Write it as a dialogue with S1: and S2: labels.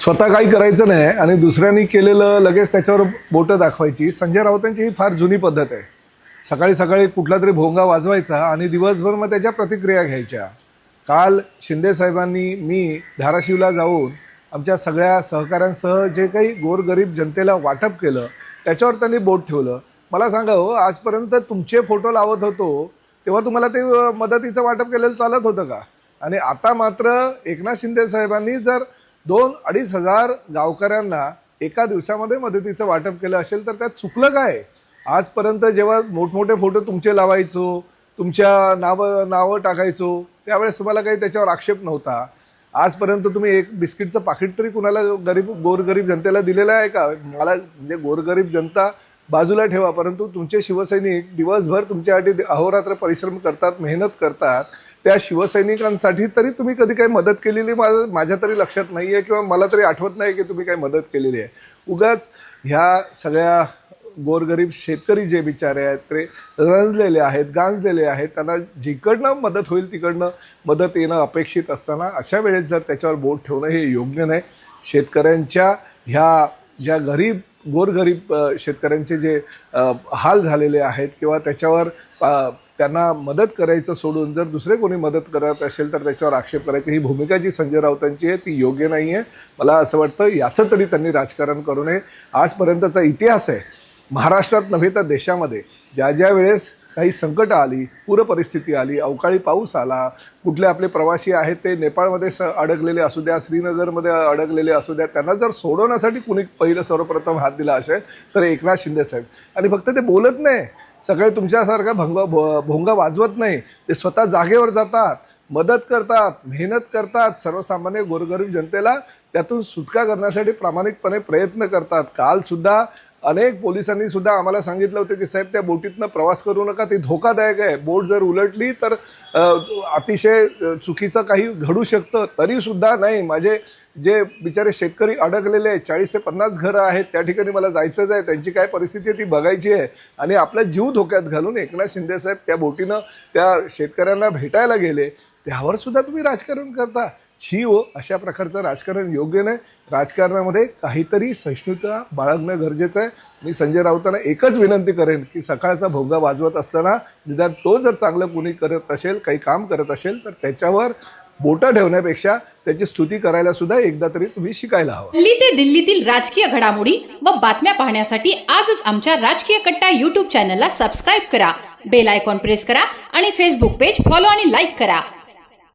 S1: स्वतः काही करायचं नाही आणि दुसऱ्यांनी केलेलं लगेच त्याच्यावर बोटं दाखवायची. संजय राऊतांची ही फार जुनी पद्धत आहे. सकाळी सकाळी कुठला तरी भोंगा वाजवायचा आणि दिवसभर मग त्याच्या प्रतिक्रिया घ्यायच्या. काल शिंदे साहेबांनी मी धाराशिवला जाऊन आमच्या सगळ्या सहकाऱ्यांसह जे काही गोरगरीब जनतेला वाटप केलं त्याच्यावर त्यांनी बोट ठेवलं. मला सांगा हो आजपर्यंत तुमचे फोटो लावत होतो तेव्हा तुम्हाला ते मदतीचं वाटप केलेलं चालत होतं का? आणि आता मात्र एकनाथ शिंदे साहेबांनी जर दोन अडीच हजार गावकऱ्यांना एका दिवसामध्ये मदतीचं वाटप केलं असेल तर त्यात चुकलं काय? आजपर्यंत जेव्हा मोठमोठे फोटो तुमचे लावायचो तुमच्या नावं नावं टाकायचो त्यावेळेस तुम्हाला काही त्याच्यावर आक्षेप नव्हता. आजपर्यंत तुम्ही एक बिस्किटचं पाकिट तरी कुणाला गरीब गोरगरीब जनतेला दिलेलं आहे का? मला म्हणजे गोरगरीब जनता बाजूला ठेवा परंतु तुमचे शिवसैनिक दिवसभर तुमच्यासाठी अहोरात्र परिश्रम करतात मेहनत करतात. त्या शिवसैनिकांसाठी तरी तुम्ही कधी काही मदत केलेली माझं माझ्या तरी लक्षात नाही आहे किंवा मला तरी आठवत नाही की तुम्ही काही मदत केलेली आहे. उगाच ह्या सगळ्या गोरगरीब शेतकरी जे बिचारे आहेत ते रंजलेले आहेत गांजलेले आहेत त्यांना जिकडनं मदत होईल तिकडनं मदत येणं अपेक्षित असताना अशा वेळेस जर त्याच्यावर बोट ठेवणं हे योग्य नाही. शेतकऱ्यांच्या ह्या ज्या गरीब गोरगरीब शेतकऱ्यांचे जे हाल झालेले आहेत किंवा त्याच्यावर त्यांना मदत करायचं सोडून जर दुसरे कोणी मदत करत असेल तर त्याच्यावर आक्षेप करायची. ही भूमिका जी संजय राऊतांची आहे ती योग्य नाही आहे. मला असं वाटतं याचं तरी त्यांनी राजकारण करू नये. आजपर्यंतचा इतिहास आहे महाराष्ट्रात नव्हे तर देशामध्ये. ज्या ज्या वेळेस काही संकटं आली पूर परिस्थिती आली अवकाळी पाऊस आला कुठले आपले प्रवासी आहेत ते नेपाळमध्ये स अडकलेले असू द्या श्रीनगरमध्ये अडकलेले असू द्या त्यांना जर सोडवण्यासाठी कुणी पहिलं सर्वप्रथम हात दिला असेल तर एकनाथ शिंदे साहेब. आणि फक्त ते बोलत नाही. सगळे तुमच्यासारखा भंग भोंगा वाजवत नाही. ते स्वतः जागेवर जातात मदत करतात मेहनत करतात. सर्वसामान्य गोरगरीब जनतेला त्यातून सुटका करण्यासाठी प्रामाणिकपणे प्रयत्न करतात. काल सुद्धा अनेक पोलिसांनी सुद्धा आम्हाला सांगितलं होतं की साहेब त्या बोटीतनं प्रवास करू नका ती धोकादायक आहे. बोट जर उलटली तर अतिशय चुकीचं काही घडू शकतं. तरी सुद्धा नाही माझे जे बिचारे शेतकरी अडकलेले आहेत चाळीस ते पन्नास घरं आहेत त्या ठिकाणी मला जायचंच आहे त्यांची काय परिस्थिती आहे ती बघायची आहे. आणि आपला जीव धोक्यात घालून एकनाथ शिंदे साहेब त्या बोटीनं त्या शेतकऱ्यांना भेटायला गेले. त्यावर सुद्धा तुम्ही राजकारण करता. शी हो अशा प्रकारचं राजकारण योग्य नाही. राजकारणामध्ये काहीतरी सहिष्णुता बाळगणं गरजेचं आहे. मी संजय राऊतांना एकच विनंती करेन की सकाळचा भोगा वाजवत असताना निदान तो जर चांगलं कुणी करत असेल काही काम करत असेल तर त्याच्यावर बोटं ठेवण्यापेक्षा त्याची स्तुती करायला सुद्धा एकदा तरी तुम्ही शिकायला हवं.
S2: दिल्ली ते दिल्लीतील राजकीय घडामोडी व बातम्या पाहण्यासाठी आजच आमच्या राजकीय कट्टा युट्यूब चॅनलला सबस्क्राईब करा. बेल आयकॉन प्रेस करा आणि फेसबुक पेज फॉलो आणि लाईक करा.